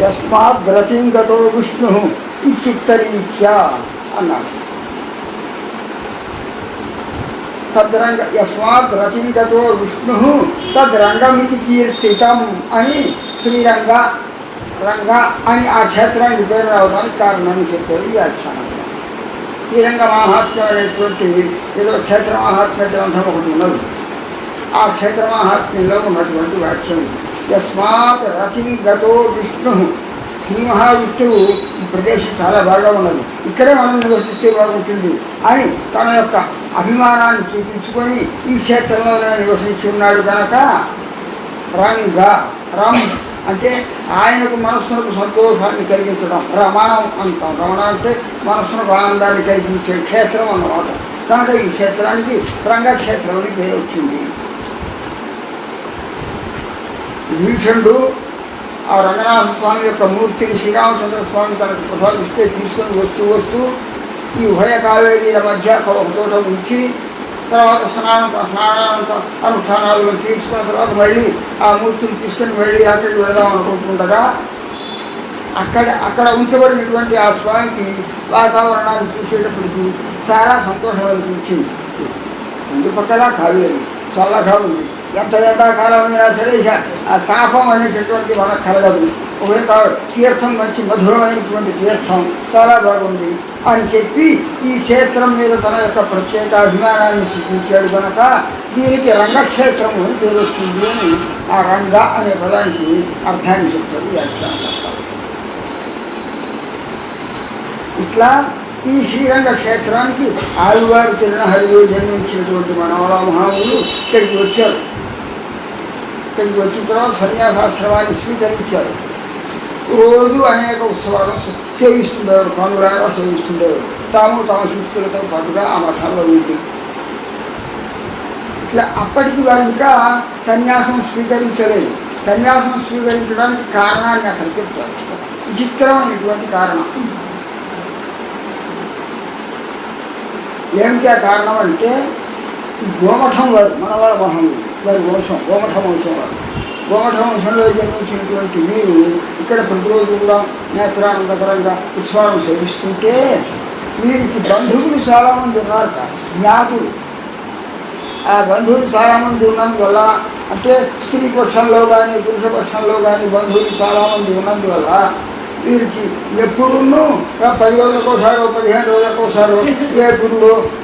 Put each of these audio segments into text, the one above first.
యస్మాత్ రతింగతో విష్ణు ఇచ్యుక్తరీత్యా అన్నాడు తద్రంగ యస్మాత్ రతింగతో విష్ణు తద్రంగమితి కీర్తితం అని శ్రీరంగ రంగ అని ఆ క్షేత్రానికి పేరు రావడానికి కారణాన్ని చెప్పారు వ్యాఖ్యానంలో శ్రీరంగ మహాత్మ్యం అనేటువంటి ఏదో క్షేత్ర మహాత్మ్య గ్రంథం ఒకటి ఉన్నది ఆ క్షేత్ర మహాత్మ్యంలో ఉన్నటువంటి వాక్యం యస్మాత్ యస్మాత్ రతింగతో విష్ణు. శ్రీ మహావిష్ణువు ఈ ప్రదేశం చాలా బాగా ఉన్నది. ఇక్కడే మనం నివసిస్తే బాగుంటుంది. అని తన యొక్క అభిమానాన్ని చూపించుకొని ఈ క్షేత్రంలోనే నివసించి ఉన్నాడు కనుక రంగ రమ్ అంటే ఆయనకు మనస్సునకు సంతోషాన్ని కలిగించడం. రమణం అంటాం. రమణ అంటే మనస్సునకు ఆనందాన్ని కలిగించే క్షేత్రం అన్నమాట. కనుక ఈ క్షేత్రానికి రంగక్షేత్రం అని పేరు వచ్చింది. భీషణుడు ఆ రంగనాథ స్వామి యొక్క మూర్తిని శ్రీరామచంద్ర స్వామి తనకు ప్రసాదిస్తే తీసుకొని వస్తూ వస్తూ ఈ ఉభయ కావేరీల మధ్య ఒక చోట ఉంచి తర్వాత స్నానం స్నానానంత అనుష్ఠానాలు తీసుకున్న తర్వాత మళ్ళీ ఆ మూర్తిని తీసుకొని మళ్ళీ అక్కడికి వెళదాం అనుకుంటుండగా అక్కడ అక్కడ ఉంచబడినటువంటి ఆ స్వామికి వాతావరణాన్ని చూసేటప్పటికి చాలా సంతోషం అనిపించింది. రెండు పక్కల కావేరి. చల్లగా ఉంది ఎంత ఎండాకాలం అయినా సరే ఇక ఆ తాపం అనేటటువంటి మనకు కలగదు. ఒకవేళ తీర్థం మంచి మధురమైనటువంటి తీర్థం చాలా బాగుంది అని చెప్పి ఈ క్షేత్రం మీద తన యొక్క ప్రత్యేక అభిమానాన్ని సృష్టించాడు కనుక దీనికి రంగక్షేత్రం అని పేరు వచ్చింది అని ఆ రంగ అనే పదానికి అర్థాన్ని చెప్తాడు వ్యాఖ్యానం ఇట్లా ఈ శ్రీరంగ క్షేత్రానికి ఆదివారు తిరునహరిలో జన్మించినటువంటి మనవల మహాములు ఇక్కడికి వచ్చారు. ఇక్కడికి వచ్చిన తర్వాత సన్యాసాశ్రమాన్ని స్వీకరించారు. రోజు అనేక ఉత్సవాలు సేవిస్తుండేవారు కనులారా సేవిస్తుండేవారు తాము తమ శిష్యులతో పాటుగా ఆ మఠంలో ఉండి. ఇట్లా అప్పటికి వారు ఇంకా సన్యాసం స్వీకరించలేదు. సన్యాసం స్వీకరించడానికి కారణాన్ని అక్కడ చెప్తారు. విచిత్రమైనటువంటి కారణం. ఏమిటా కారణం అంటే ఈ గోమఠం వారు మన వాళ్ళ మొహం వారి వంశం గోమఠ వంశం వారు. గోమఠ వంశంలో జన్మించినటువంటి మీరు ఇక్కడ ప్రతిరోజు కూడా నేత్రానందకరంగా ఉత్సవాలను సేవిస్తుంటే వీరికి బంధువులు చాలామంది ఉన్నారు కదా, జ్ఞాతులు. ఆ బంధువులు చాలామంది ఉన్నందువల్ల అంటే స్త్రీ పక్షంలో కానీ పురుష పక్షంలో కానీ బంధువులు చాలామంది ఉన్నందువల్ల వీరికి ఎప్పుడున్నూ పది రోజులకోసారో పదిహేను రోజులకోసారో ఏ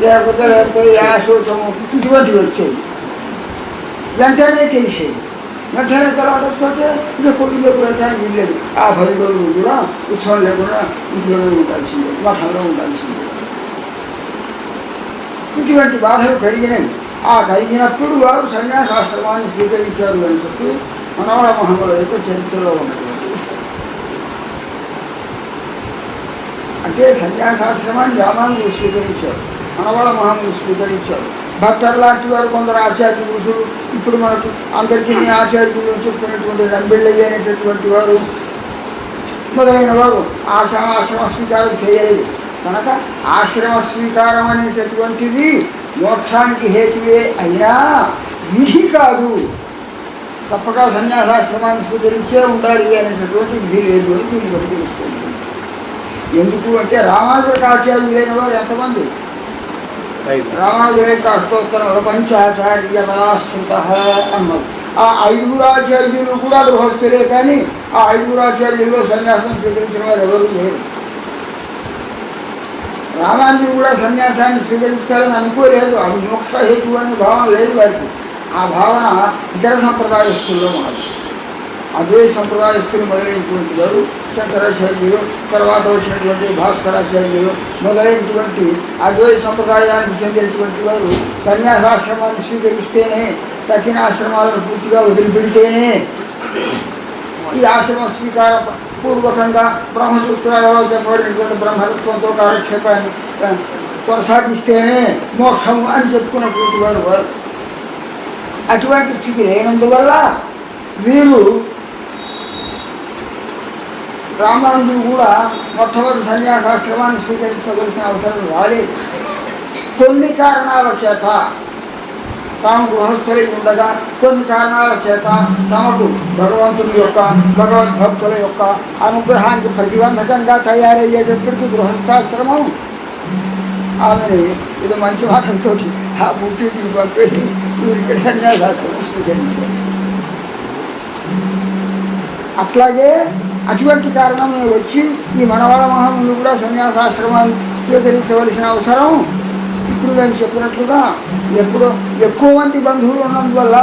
లేకపోతే లేకపోతే ఏ శోచము ఇటువంటివి వచ్చేవి. వెంటనే తెలిసేది వెంటనే తర్వాత ఇక కొద్దిగా వెంటనే వీల్లేదు ఆ పది రోజులు కూడా ఉత్సవం లేకుండా ఇంట్లోనే ఉండాల్సిందే మఠంలో ఉండాల్సిందే. ఇటువంటి బాధలు కలిగినవి. ఆ కలిగినప్పుడు వారు సన్యాసాశ్రమాన్ని స్వీకరించారు అని చెప్పి మనవర మహమ్మల యొక్క చరిత్రలో ఉన్నటువంటి అంటే సన్యాసాశ్రమాన్ని రామానుజులు స్వీకరించారు. మనవాళ్ళ మహాములు స్వీకరించారు. భక్తర్ లాంటి వారు కొందరు ఆచార్య పురుషులు ఇప్పుడు మనకు అందరికీ ఆచార్యులు చెప్పుకున్నటువంటి రంబిళ్ళయ్య అనేటటువంటి వారు మొదలైన వారు ఆశ్రమ ఆశ్రమ స్వీకారం చేయలేదు. కనుక ఆశ్రమ స్వీకారం అనేటటువంటిది మోక్షానికి హేతువే అయినా విధి కాదు. తప్పక సన్యాసాశ్రమాన్ని స్వీకరించే ఉండాలి అనేటటువంటి విధి లేదు అని దీన్ని బట్టి తెలుస్తుంది. ఎందుకు అంటే రామానుజులకు ఆచార్యులైన వారు ఎంతమంది? రామానుజుల యొక్క అష్టోత్తర పంచాచార్య పదాశ్రుత అన్నారు ఆ ఐదుగురు ఆచార్యులు కూడా గృహస్థులే కానీ ఆ ఐదుగురు ఆచార్యుల్లో సన్యాసం స్వీకరించిన వారు ఎవరు లేరు. రామానుజులు కూడా సన్యాసాన్ని స్వీకరించాలని అనుకోలేదు. అది మోక్ష హేతు అనే భావన లేదు వారికి. ఆ భావన ఇతర సంప్రదాయస్తుల్లో ఉన్నది అద్వైత సంప్రదాయస్తులు మొదలైనటువంటి వారు శంకరాచార్యులు తర్వాత వచ్చినటువంటి భాస్కరాచార్యులు మొదలైనటువంటి అద్వైత సంప్రదాయానికి చెందినటువంటి వారు సన్యాసాశ్రమాన్ని స్వీకరిస్తేనే తగిన ఆశ్రమాలను పూర్తిగా వదిలిపెడితేనే ఈ ఆశ్రమ స్వీకార పూర్వకంగా బ్రహ్మసూత్రాలలో చెప్పబడినటువంటి బ్రహ్మతత్వంతో కాలక్షేపాన్ని కొనసాగిస్తేనే మోక్షము అని చెప్పుకున్నటువంటి వారు వారు. అటువంటి స్థితి లేనందువల్ల వీరు రామానుజులు కూడా మొట్టమొదటి సన్యాసాశ్రమాన్ని స్వీకరించవలసిన అవసరం రాలేదు కొన్ని కారణాల చేత తాము గృహస్థులై ఉండగా కొన్ని కారణాల చేత తమకు భగవంతుని యొక్క భగవద్భక్తుల యొక్క అనుగ్రహానికి ప్రతిబంధకంగా తయారయ్యేటప్పటికి గృహస్థాశ్రమం. ఆమెని ఇది మంచి మాటలతో ఆ పుట్టి పంపేసి వీరికి సన్యాసాశ్రమం స్వీకరించారు. అట్లాగే అటువంటి కారణం వచ్చి ఈ మనవాళ మహాములు కూడా సన్యాసాశ్రమాన్ని స్వీకరించవలసిన అవసరం. ఇప్పుడు నేను చెప్పినట్లుగా ఎప్పుడు ఎక్కువ మంది బంధువులు ఉన్నందువల్ల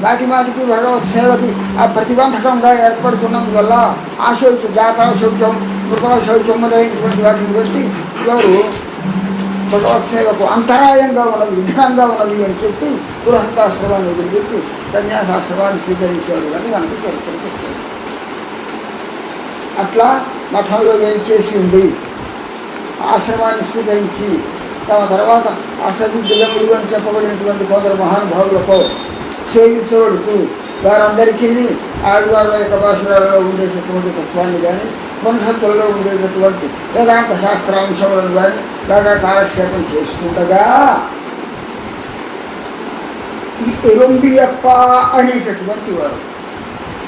వాటి మాటికి భగవత్ సేవకి ఆ ప్రతిబంధకంగా ఏర్పడుతున్నందువల్ల ఆ శౌచం జాతా శౌచం మృత శౌచం మొదలైనటువంటి వాటిని బట్టి ఎవరు భగవత్ సేవకు అంతరాయంగా ఉన్నది విఘ్నంగా ఉన్నది అని చెప్పి గృహస్థాశ్రమాన్ని వదిలిపెట్టి సన్యాసాశ్రమాన్ని స్వీకరించారు అని మనకు చరిత్ర అట్లా మఠంలో వేయించేసి ఉండి ఆశ్రమాన్ని స్వీకరించి తమ తర్వాత అష్టదిగ్గములు అని చెప్పబడినటువంటి కొందరు మహానుభావులతో సేవించబడుతూ వారందరికీ ఆదివారం యొక్క భాషలలో ఉండేటటువంటి తత్వాన్ని కానీ ఉపనిషత్తులలో ఉండేటటువంటి వేదాంత శాస్త్రాంశములను కానీ బాగా కాలక్షేపం చేస్తుండగా ఈ ఎరుంబియప్ప అనేటటువంటి వారు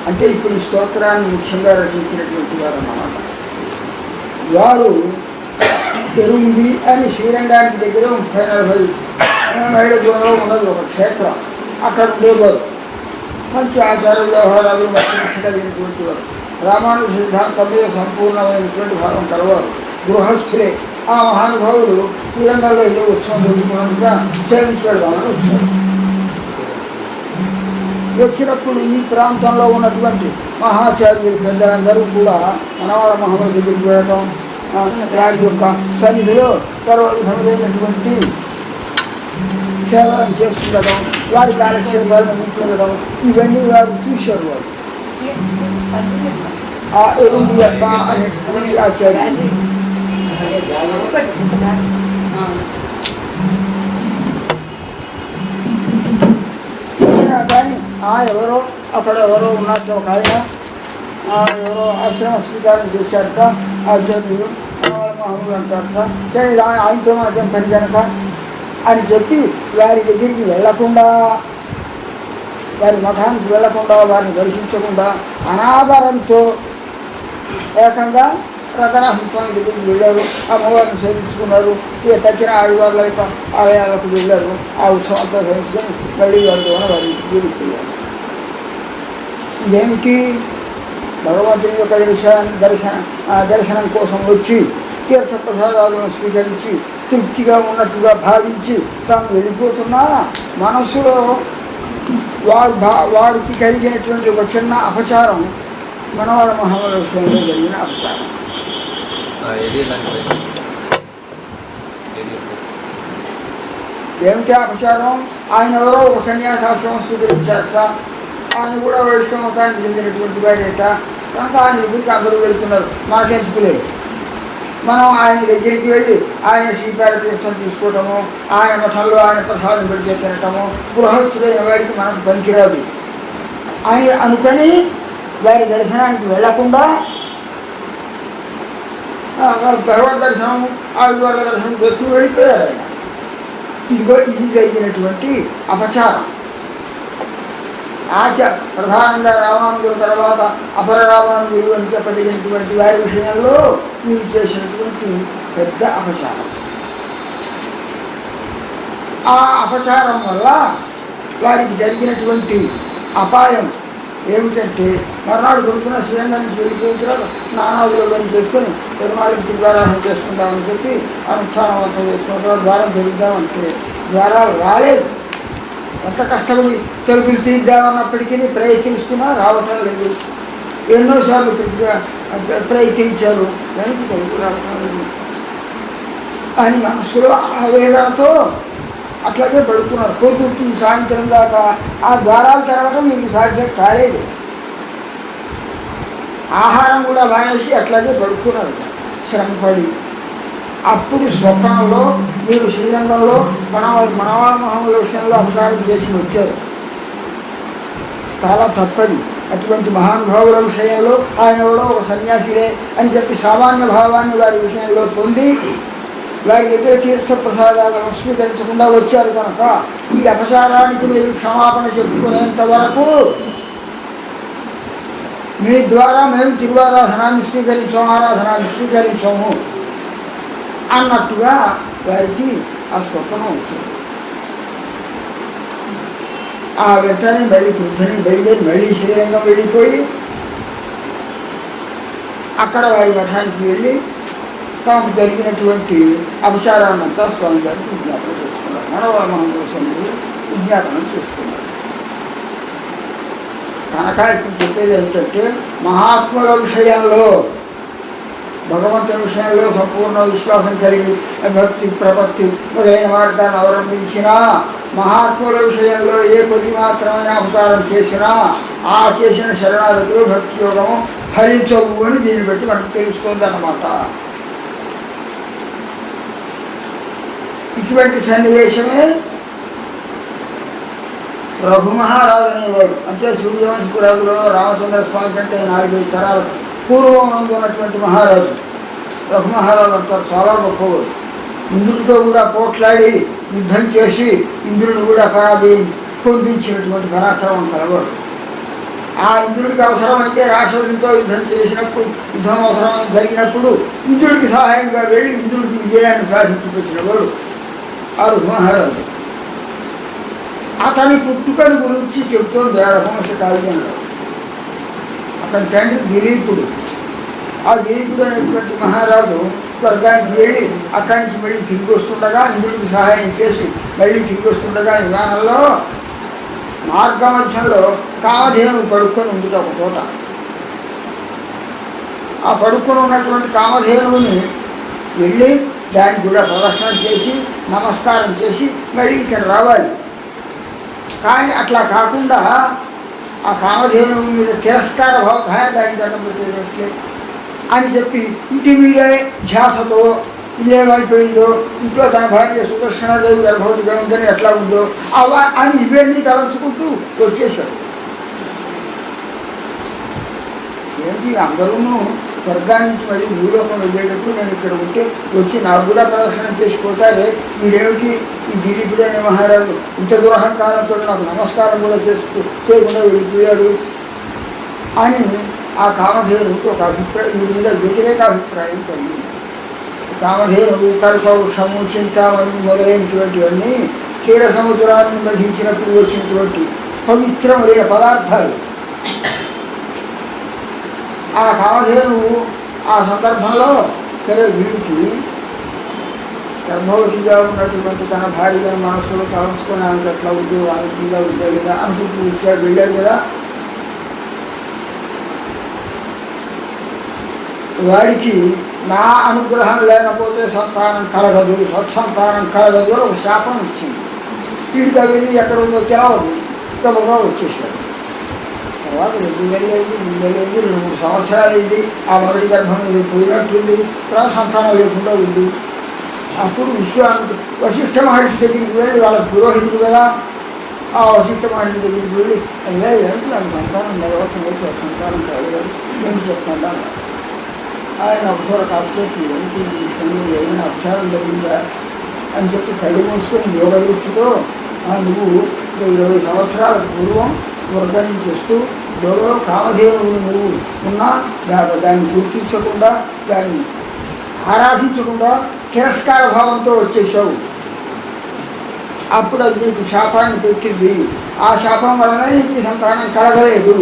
అంటే ఇప్పుడు స్తోత్రాన్ని ముఖ్యంగా రచించినటువంటి వారు అన్నమాట. వారు ఎరుంబి అని శ్రీరంగానికి దగ్గర ముప్పై నలభై మైళ్ళ దూరంలో ఉన్నది ఒక క్షేత్రం. అక్కడ ఉండేవారు. మంచి ఆచార వ్యవహారాలు కలిగినటువంటి వారు. రామానుజ సిద్ధాంతం మీద సంపూర్ణమైనటువంటి భావం కలవారు. గృహస్థులే. ఆ మహానుభావులు శ్రీరంగంలో ఏదో ఉత్సవం జరుగుతున్నట్టుగా సేవించి వెళ్దామని వచ్చారు. వచ్చినప్పుడు ఈ ప్రాంతంలో ఉన్నటువంటి మహాచార్యులు పెద్దలందరూ కూడా మనవర మహమ్మద్ దగ్గరికి వెళ్ళటం వారి యొక్క సన్నిధిలో సర్వవిధములైనటువంటి సేవలను చేస్తుండడం వారి కాలక్షేపాలను వింటుండడం ఇవన్నీ వారు చూశారు వారు. ఆ ఎరుండి యొక్క అనేటువంటి ఆచార్యులు. కానీ ఎవరో అక్కడ ఎవరో ఉన్నట్లు ఒక ఆయన. ఎవరో ఆశ్రమ స్వీకారం చేశారట. ఆచార్యులు మహమ్మద్ అంటారట. సరే ఆయనతో మాత్రం పని కనుక అని చెప్పి వారి దగ్గరికి వెళ్ళకుండా వారి మఠానికి వెళ్ళకుండా వారిని దర్శించకుండా అనాదరంతో ఏకంగా రతనాథ దగ్గరికి వెళ్ళారు. అమ్మవారిని సేవించుకున్నారు. ఇక తగ్గిన ఆదివారుల యొక్క ఆలయాలకు వెళ్ళారు. ఆ ఉత్సవంతో సేవించుకొని మళ్ళీ వారి వారి ఇంటికి వెళ్ళారు. ఇదేమిటి? భగవంతుని యొక్క దర్శనం దర్శన దర్శనం కోసం వచ్చి తీర్థప్రసాదాలను స్వీకరించి తృప్తిగా ఉన్నట్టుగా భావించి తాను వెళ్ళిపోతున్నా మనస్సులో వారు భా వారికి కలిగినటువంటి ఒక చిన్న అపచారం మనవాడ మహామహేశ్వరంలో జరిగిన అపచారం. ఏమిటి అపచారం ఆయన ఎవరో ఒక సన్యాసాశ్రమం స్వీకరించారట. ఆయన కూడా వైష్ణవతానికి చెందినటువంటి వారేట. కనుక ఆయన దగ్గరికి అందరూ వెళ్తున్నారు. మనకెందుకులే మనం ఆయన దగ్గరికి వెళ్ళి ఆయన శ్రీపాద తీర్థం తీసుకోవటము ఆయన మఠంలో ఆయన ప్రసాదం పెడితే తినటము గృహస్థుడైన వాడికి మనకు పనికిరాదు. అని అనుకొని వారి దర్శనానికి వెళ్ళకుండా భగవద్ దర్శనం ఆదివార దర్శనం చేసుకుని వెళ్ళిపోయారు ఆయన ఇదిగో ఇది జరిగినటువంటి అపచారం. ఆచ ప్రధానంగా రామానుజుల తర్వాత అపర రామానుజులు అని చెప్పదగినటువంటి వారి విషయంలో మీరు చేసినటువంటి పెద్ద అపచారం. ఆ అపచారం వల్ల వారికి జరిగినటువంటి అపాయం ఏమిటంటే మర్నాడు కొడుకున్న శ్రీరంగం నుంచి వెళ్ళిపోయిన తర్వాత స్నానాదులో చేసుకొని పెరుమాళికి దిగ్వారాధన చేసుకుంటామని చెప్పి అనుష్ఠానం అంతా చేసుకున్న తర్వాత ద్వారం తెరుద్దామంటే ద్వారాలు రాలేదు. ఎంత కష్టపడి తలుపులు తీద్దామన్నప్పటికీ ప్రయత్నిస్తున్నా రావటం లేదు. ఎన్నోసార్లు ప్రయత్నించారు. దానికి తలుపు రావటం లేదు. అని మనసులో ఆవేదనతో అట్లాగే పడుకున్నారు. పొద్దుకి సాయంత్రం దాకా ఆ ద్వారాలు తర్వాత మీకు సాధ్యం కాలేదు. ఆహారం కూడా మానేసి అట్లాగే పడుకున్నారు. శ్రమపడి. అప్పుడు స్వప్నంలో మీరు శ్రీరంగంలో మనవాళ్ళ మనవాళ్ళ మహమ్మద్ విషయంలో అపసారం చేసి వచ్చారు. చాలా తప్పది. అటువంటి మహానుభావుల విషయంలో ఆయన కూడా ఒక సన్యాసిడే అని చెప్పి సామాన్య భావాన్ని వారి విషయంలో పొంది వారి దగ్గర తీర్థ ప్రసాదాలు స్వీకరించకుండా వచ్చారు కనుక ఈ అపచారానికి మీరు క్షమాపణ చెప్పుకునేంత వరకు మీ ద్వారా మేము తిరువారాధనాన్ని స్వీకరించాము ఆరాధనాన్ని స్వీకరించాము అన్నట్టుగా వారికి ఆ స్వప్నం వచ్చింది. ఆ వెంటనే మళ్ళీ వృద్ధని బయలుదేరి మళ్ళీ శ్రీరంగం వెళ్ళిపోయి అక్కడ వారి మఠానికి వెళ్ళి తాము జరిగినటువంటి అపచారాన్నంతా స్వామి గారికి విజ్ఞాపన చేసుకున్నారు. మనవ మహోత్సవంలో విజ్ఞాపనం చేసుకున్నారు. కనుక ఇప్పుడు చెప్పేది ఏమిటంటే మహాత్ముల విషయంలో భగవంతుని విషయంలో సంపూర్ణ విశ్వాసం కలిగి భక్తి ప్రపత్తి మొదలైన మార్గాన్ని అవలంబించినా మహాత్ముల విషయంలో ఏ కొద్ది మాత్రమైన అపసారం చేసినా ఆ చేసిన శరణాలతో భక్తి యోగము ఫలించవు అని దీన్ని బట్టి మనకు తెలుస్తుంది ఇటువంటి సన్నివేశమే రఘుమహారాజు అనేవాడు అంటే సూర్యవంశపురాజులో రామచంద్ర స్వామి కంటే నాలుగైదు తరాల పూర్వం ఉన్నటువంటి మహారాజు. రఘుమహారాజు అంటారు చాలా గొప్పవాడు. ఇంద్రుడితో కూడా పోట్లాడి యుద్ధం చేసి ఇంద్రుడిని కూడా పరాధి పొందించినటువంటి పరాక్రమం కలవాడు. ఆ ఇంద్రుడికి అవసరమైతే రాక్షసులతో యుద్ధం చేసినప్పుడు యుద్ధం అవసరం జరిగినప్పుడు ఇంద్రుడికి సహాయంగా వెళ్ళి ఇంద్రుడికి విజయాన్ని సాధించి పెట్టినవాడు. ఆ రఘుమహారాజు అతని పుట్టుకని గురించి చెబుతోంది ఆ రఘువంశ కావ్యంలో అతని తండ్రి దిలీపుడు ఆ దిలీపుడు అనేటువంటి మహారాజు స్వర్గానికి వెళ్ళి అక్కడి నుంచి మళ్ళీ తిరిగి వస్తుండగా ఇంద్రుడికి సహాయం చేసి మళ్ళీ తిరిగి వస్తుండగా విమానంలో మార్గమధ్యంలో కామధేను పడుకొని ఉంది ఒక చోట ఆ పడుకొని ఉన్నటువంటి కామధేనువుని వెళ్ళి దానికి కూడా ప్రదక్షిణం చేసి నమస్కారం చేసి మళ్ళీ ఇక్కడ రావాలి. కానీ అట్లా కాకుండా ఆ కామధేను మీద తిరస్కార భావ దానికి దండం పెట్టేటట్లే అని చెప్పి ఇంటి మీదే ధ్యాసతో ఇల్లేమైపోయిందో ఇంట్లో తన భార్య సుదర్శనాదేవి గర్భవతిగా ఉందని ఎట్లా ఉందో అవ అని ఇవన్నీ తలంచుకుంటూ వచ్చేసాడు ఏంటి అందరూ స్వర్గాన్ని నుంచి మళ్ళీ భూలోకం వెళ్ళేటప్పుడు నేను ఇక్కడ ఉంటే వచ్చి నాకు కూడా ప్రదర్శన చేసిపోతారే వీడేమిటి ఈ దిలీపుడు అనే మహారాజు? ఇంత కాలంతో నాకు నమస్కారం కూడా చేస్తూ చేయకుండా వెళ్ళిపోయాడు. అని ఆ కామధేనుకు ఒక అభిప్రాయం వీడి మీద వ్యతిరేక అభిప్రాయం కలిగింది. కామధేనువు కల్పవృషము చింతామణి మొదలైనటువంటివన్నీ క్షీర సముద్రాన్ని మధించినప్పుడు వచ్చినటువంటి పవిత్రమైన పదార్థాలు. ఆ కామధేనువు ఆ సందర్భంలో సరే వీడికి కర్మవతిగా ఉన్నటువంటి తన భార్య మనసులో తలంచుకొని ఆమెకు ఎట్లా ఉంది ఆరోగ్యంగా ఉంటే లేదా అనుకుంటూ వచ్చారు వెళ్ళారు కదా? వాడికి నా అనుగ్రహం లేకపోతే సంతానం కలగదు సత్సంతానం కలగదు అని ఒక శాపం ఇచ్చింది. వీడికి అవన్నీ ఎక్కడ ఉందో తెలవదు. గబగబా వచ్చేసాడు. తర్వాత రెండు నెలలు అయింది మూడు నెలలు అయింది రెండు మూడు సంవత్సరాలు అయింది. ఆ మొదటి గర్భం ఇది పోయినట్టుంది. తర్వాత సంతానం లేకుండా ఉంది. అప్పుడు విశ్వానికి వశిష్ఠ మహర్షి దగ్గరికి వెళ్ళి వాళ్ళ పురోహితుడు కదా ఆ వశిష్ఠ మహర్షి దగ్గరికి వెళ్ళి అయ్యా ఏంటి నాకు సంతానం నిలవకుండా సంతానం కలగదు నేను చెప్తాను ఆయన ఒకసారి కాసేపు ఏంటి ఈ విషయంలో ఏమైనా అపచారం జరిగిందా? అని చెప్పి కళ్ళు మూసుకొని యోగ దృష్టితో నువ్వు ఇరవై సంవత్సరాల పూర్వం వర్గాన్ని చేస్తూ ఎవరో కామధేనువు నువ్వు ఉన్నా దా- దాన్ని గుర్తించకుండా దాన్ని ఆరాధించకుండా తిరస్కార భావంతో వచ్చేసావు అప్పుడు అది నీకు శాపాన్ని పెట్టింది. ఆ శాపం వలన నీకు సంతానం కలగలేదు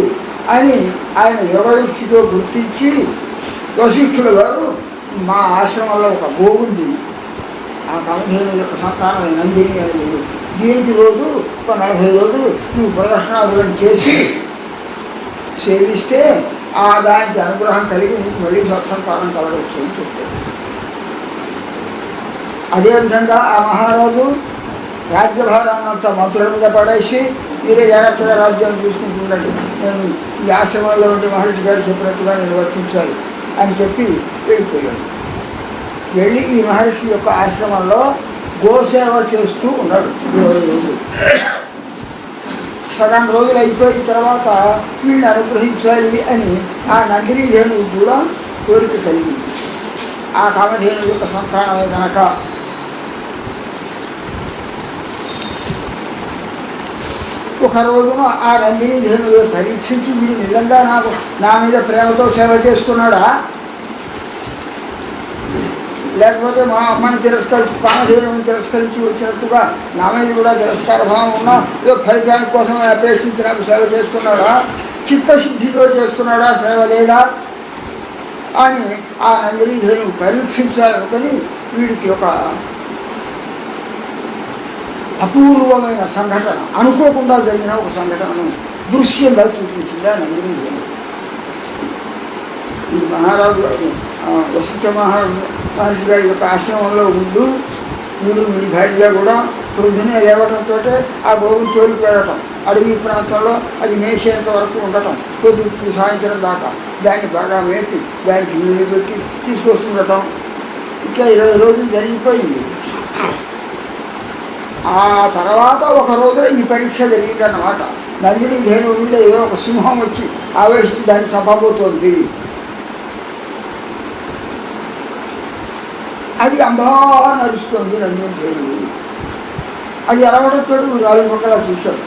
అని ఆయన యోగదృష్టితో గుర్తించి వశిష్ఠుల గారు మా ఆశ్రమంలో ఒక గోవుంది ఆ కమధేను యొక్క సంతానం నందిని అనేది దీనికి రోజు ఒక నలభై రోజులు నువ్వు ప్రదర్శనాదులను చేసి సేవిస్తే ఆ దానికి అనుగ్రహం కలిగి నీకు మళ్ళీ సత్సంతానం కలగవచ్చు అని చెప్తాడు అదేవిధంగా ఆ మహారాజు రాజ్యభారాన్నంతా మంత్రుల మీద పడేసి మీరే జాగ్రత్తగా రాజ్యాన్ని చూసుకుంటుండండి నేను ఈ ఆశ్రమంలో ఉండే మహర్షి గారు చెప్పినట్టుగా నేను వర్తించాలి అని చెప్పి వెళ్ళిపోయాడు. వెళ్ళి ఈ మహర్షి యొక్క ఆశ్రమంలో గోసేవ చేస్తూ ఉన్నాడు. ఇరవై రోజులు. సగం రోజులు అయిపోయిన తర్వాత వీళ్ళని అనుగ్రహించాలి అని ఆ నందిని ధేనువు కూడా కోరిక కలిగింది. ఆ కామధేను యొక్క సంతానమే కనుక ఒక రోజున ఆ నందిని ధేనువు పరీక్షించి మీరు నిజంగా నాకు నా మీద ప్రేమతో సేవ చేస్తున్నాడా? లేకపోతే మా అమ్మని తిరస్కరించి పానధేనుని తిరస్కరించి వచ్చినట్టుగా నా మీద కూడా తిరస్కార భావం ఉన్నా ఏదో ఫలితానికి కోసం అపేక్షించి నాకు సేవ చేస్తున్నాడా? చిత్తశుద్ధితో చేస్తున్నాడా సేవ లేదా? అని ఆ నందిని పరీక్షించాలనుకొని వీడికి ఒక అపూర్వమైన సంఘటన అనుకోకుండా జరిగిన ఒక సంఘటనను దృశ్యంగా చూపించింది ఆ నందిని ఈ మహారాజు గారు వశిష్ఠ మహారాజు మహర్షి గారి యొక్క ఆశ్రమంలో ఉంటూ మీరు మీ భార్య కూడా పొద్దునే లేవడంతో ఆ గోవుని తోలిపోయటం అడవి ప్రాంతంలో అది మేసేంత వరకు ఉండటం పొద్దుకి సాయంత్రం దాకా దాన్ని బాగా మేపి దానికి నీళ్ళు పెట్టి తీసుకొస్తుండటం. ఇంకా ఇరవై రోజులు జరిగిపోయింది. ఆ తర్వాత ఒక రోజున ఈ పరీక్ష జరిగిందన్నమాట. నందిని ధేను మీద ఏదో ఒక సింహం వచ్చి ఆవేశించి దాన్ని సభపోతోంది అది అంబా నడుస్తుంది నందిని ధేనువు అది ఎరవడంతో నాలుగు పక్కల చూశాడు.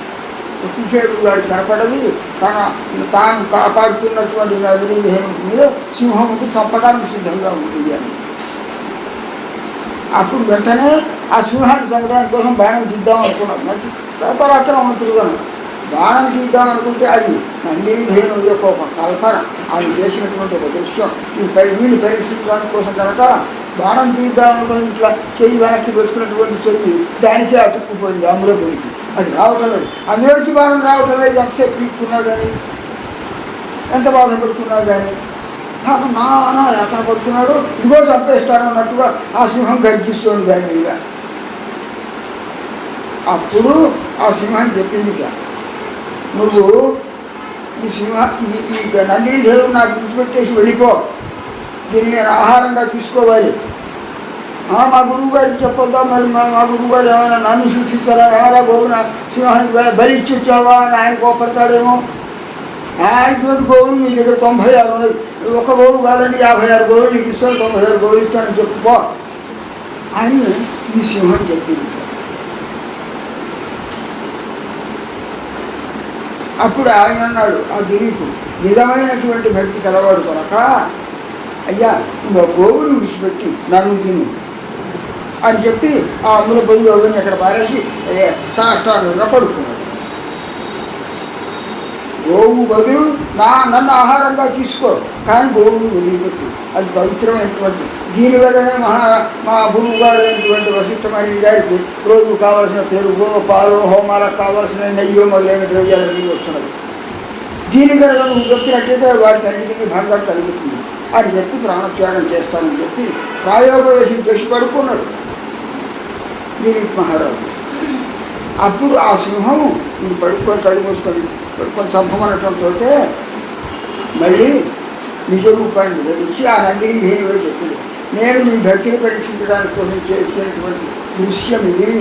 చూసేడు వాడు కనపడది. తన తాను కాపాడుతున్నటువంటి నదిని మీద సింహముకి చంపడానికి సిద్ధంగా ఉంది అని. అప్పుడు వెంటనే ఆ సింహాన్ని చంపడానికి కోసం బాణం తీద్దాం అనుకున్నాడు. మంచి పరాక్రమవంతుడుగా బాణం తీద్దాం అనుకుంటే అది నందిని ధేనువు యొక్క ఒక కల్పన ఆమె చేసినటువంటి ఒక దృశ్యం. ఈ పై వీళ్ళు పరీక్షించడానికి కోసం కనుక బాణం తీద్దాం ఇట్లా చెయ్యి వెనక్కి పెట్టుకున్నటువంటి చెయ్యి దానికే అతుక్కుపోయింది అందులో పోయింది అది రావటం లేదు. అందులో వచ్చి బాణం రావటం లేదు. ఎంతసేపు తీసుకున్నా కానీ ఎంత బాధపడుతున్నా కానీ నాకు నానా యాతన పడుతున్నాడు ఇదిగో చంపేస్తాను అన్నట్టుగా ఆ సింహం గర్జిస్తోంది దాని మీద. అప్పుడు ఆ సింహాన్ని చెప్పింది ఇక నువ్వు ఈ సింహ ఈ ఈ నందిని దేవుడు నాకు విడిచిపెట్టేసి వెళ్ళిపో. దీన్ని నేను ఆహారంగా తీసుకోవాలి మా గురువు గారికి చెప్పొద్దా మరి? మా గురువు గారు ఏమైనా నన్ను శిక్షించారా? ఏమైనా గోవున సింహానికి బలి- బలి ఇచ్చి వచ్చావా అని ఆయన కోపడతాడేమో? ఆయనటువంటి గోవులు నీ దగ్గర తొంభై ఆరు ఉన్నాయి. ఒక గోవు కాదండి యాభై ఆరు గోవులు నీకు ఇస్తాను తొంభై ఆరు గోవులు ఇస్తానని చెప్పుకో అని ఈ సింహం చెప్పింది. అప్పుడు ఆయన అన్నాడు ఆ దిలీపు నిజమైనటువంటి భక్తి కలవాడు కనుక అయ్యా నువ్వు ఆ గోవుని విడిచిపెట్టి నన్ను తిను అని చెప్పి ఆ అమ్ముల పొయ్యి అవన్నీ అక్కడ పారేసి సాష్టాంగంగా పడుకున్నాడు. గోవు బదులు నా నన్ను ఆహారంగా తీసుకో కానీ గోవును వదిలిపెట్టు. అది పవిత్రమైనటువంటి దీని వల్లనే మహా మా గురువు గారు అయినటువంటి వశిష్ఠ మహర్షి గారికి రోజు కావాల్సిన పెరుగు పాలు హోమాలకు కావాల్సిన నెయ్యి మొదలైన ద్రవ్యాలన్నీ వస్తున్నది దీని కనుక నువ్వు చెప్పినట్టయితే వాడికి అన్నిటికీ భంగం కలుగుతుంది అని చెప్పి ప్రాణత్యాగం చేస్తానని చెప్పి ప్రాయోపవేశం చేసి పడుకున్నాడు. దిలీప్ మహారాజు. అప్పుడు ఆ సింహం నువ్వు పడుకొని కళ్ళు మూసుకొని పడుకొని చంపమనటంతో మళ్ళీ నిజ రూపాన్ని ధరించి ఆ నందిని దేనివే చెప్పింది నేను నీ భక్తిని పరీక్షించడానికి కోసం చేసినటువంటి దృశ్యం ఇది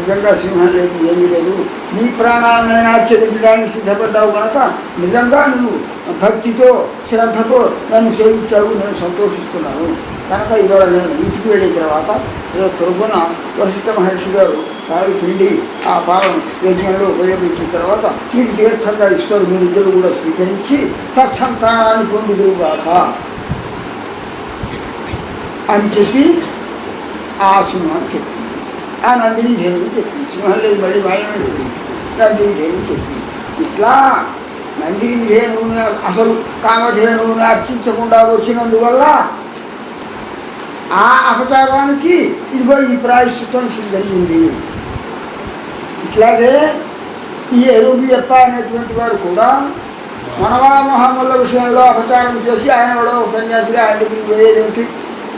నిజంగా సింహం లేదు ఏమీ లేదు. నీ ప్రాణాలనైనా ఆచరించడానికి సిద్ధపడ్డావు కనుక నిజంగా నువ్వు భక్తితో శ్రద్ధతో నన్ను సేవించావు నేను సంతోషిస్తున్నాను. కనుక ఇవాళ నేను ఇంటికి వెళ్ళిన తర్వాత ఏదో తొలగున వశిష్ఠ మహర్షి గారు పాలు పిండి ఆ పాలను యజ్ఞంలో ఉపయోగించిన తర్వాత మీకు తీర్థంగా ఇస్తారు మీరిద్దరు కూడా స్వీకరించి తత్సంతానాన్ని పొందుదురుగాక అని చెప్పి ఆ సింహం చెప్పి ఆ నందిని దేవుడు చెప్పింది సింహం లేదు మళ్ళీ మాయమే చెప్పింది నందిని దేవుడు చెప్పింది ఇట్లా నందిని ధేనువుని అసలు కామధేనువుని అర్చించకుండా వచ్చినందువల్ల ఆ అపచారానికి ఇదిగో ఈ ప్రాయశ్చిత్వం జరిగింది. ఇట్లాగే ఈ ఎరుగు ఎప్ప అనేటువంటి వారు కూడా మనవా మహాముల విషయంలో అపచారం చేసి ఆయన కూడా ఒక సన్యాసిగా ఆయన దగ్గరికి పోయేదేంటి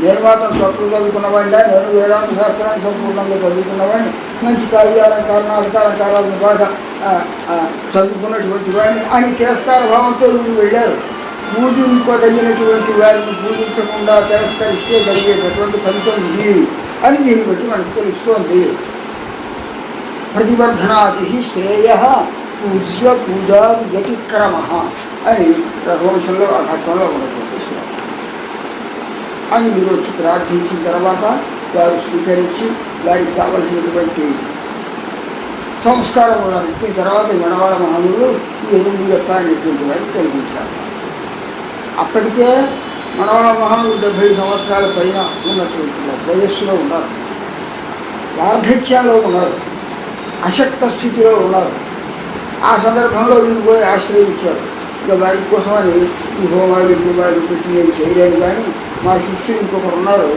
నేను మాత్రం తప్పులు చదువుకున్నవాడిని నేను వేదాంత శాస్త్రాన్ని సంపూర్ణంగా చదువుకున్నవాడిని మంచి కావ్యాలంకారణ అలంకారాలను బాగా చదువుకున్నటువంటి వాడిని. అని తిరస్కార భావంతో వీళ్ళు వెళ్ళారు. పూజింపదగినటువంటి వారిని పూజించకుండా తిరస్కరిస్తే జరిగేటటువంటి ఫలితం ఇది అని దీన్ని బట్టి మనకు తెలుస్తోంది. ప్రతిబంధనాది శ్రేయ పూజ్య పూజా వ్యతిక్రమ అని రఘువంశంలో ఆ ఘట్టంలో ఉన్నటువంటి అని మీరు వచ్చి ప్రార్థించిన తర్వాత వారు స్వీకరించి వారికి కావలసినటువంటి సంస్కారం ఉండడానికి తర్వాత మనవాళ్ళ మహానులు ఈ ఎనిమిది యొక్క అనేటువంటి వారికి కలిగించారు అప్పటికే మనవాళ మహానులు డెబ్భై సంవత్సరాల పైన ఉన్నటువంటి వయస్సులో ఉన్నారు. వార్ధక్యంలో ఉన్నారు. అశక్త స్థితిలో ఉన్నారు. ఆ సందర్భంలో వీరు పోయి ఆశ్రయించారు. ఇక వారి కోసమని ఈ హోమాలు హోమాలు పెట్టి నేను చేయలేను కానీ మా శిష్యుడు ఇంకొకరు ఉన్నారు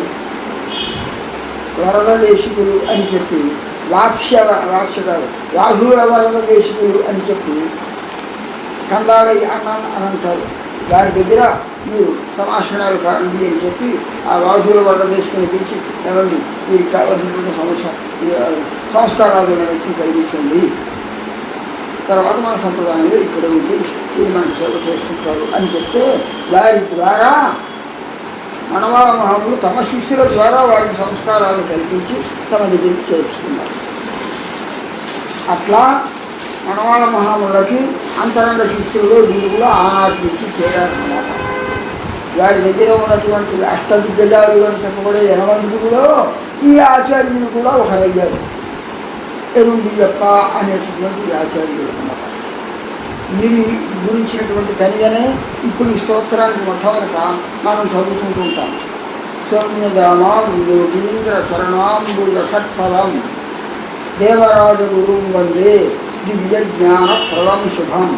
వరద దేశికులు అని చెప్పి వాత్స్య వాత్స్య వాధుల వరదదేశికులు అని చెప్పి కందాడై అన్నాను అని అంటారు. దాని దగ్గర మీరు సమాషణాలు కావండి అని చెప్పి ఆ వాధువుల వరద దేశకుని పిలిచి ఏమండి వీరికి కావాల్సినటువంటి సమస్య సంస్కారాలు వ్యక్తి కలిగించండి. తర్వాత మన సంప్రదాయంలో ఇక్కడ ఉండి ఇది మనకు సేవ చేసుకుంటారు అని చెప్తే వారి ద్వారా మనవాళ్ళ మహాములు తమ శిష్యుల ద్వారా వారికి సంస్కారాలు కల్పించి తమ దగ్గరికి చేర్చుకున్నారు అట్లా మనవాళ మహాములకి అంతరంగ శిష్యులు వీరులు ఆనాటి నుంచి చేరారన్నమాట. వారి దగ్గర ఉన్నటువంటి అష్టదిగ్గజాలు అని చెప్పబడే ఎనమందుకులో ఈ ఆచార్యులు కూడా ఒకరయ్యారు. ఎరుండియప్ప అనేటటువంటి ఈ ఆచార్యులు అన్నమాట వీరి గురించినటువంటి కనిగనే ఇప్పుడు ఈ స్తోత్రానికి మొట్టమొదట మనం చదువుకుంటూ ఉంటాం సౌమ్యదామాంబుదీంద్ర శరణాంబుజ షట్ఫలం దేవరాజగురుం వందే దివ్య జ్ఞాన ప్రళం శుభం